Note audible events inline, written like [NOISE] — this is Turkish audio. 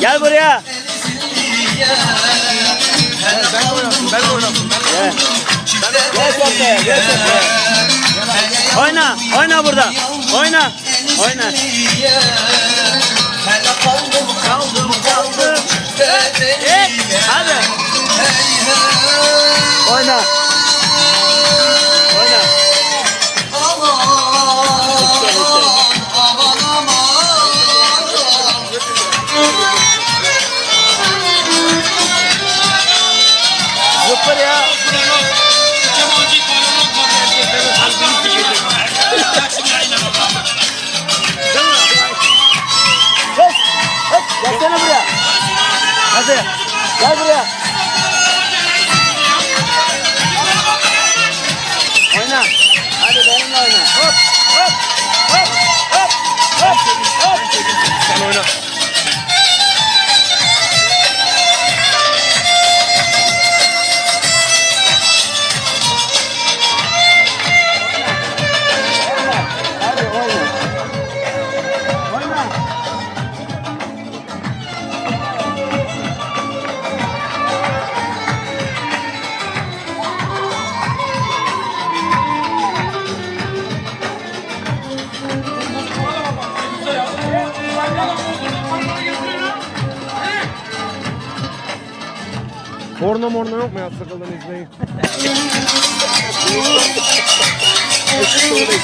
Gel buraya. Ben oynadım, ben sofraya. Oyna, oyna burada. Oyna. Oyna. Kaldım, kaldım, kaldım. Hey, hadi. Oyna. Hadi. Gel buraya. Oyna. Porno morno yok mu ya? Sıkıldın izleyin. [LAUGHS]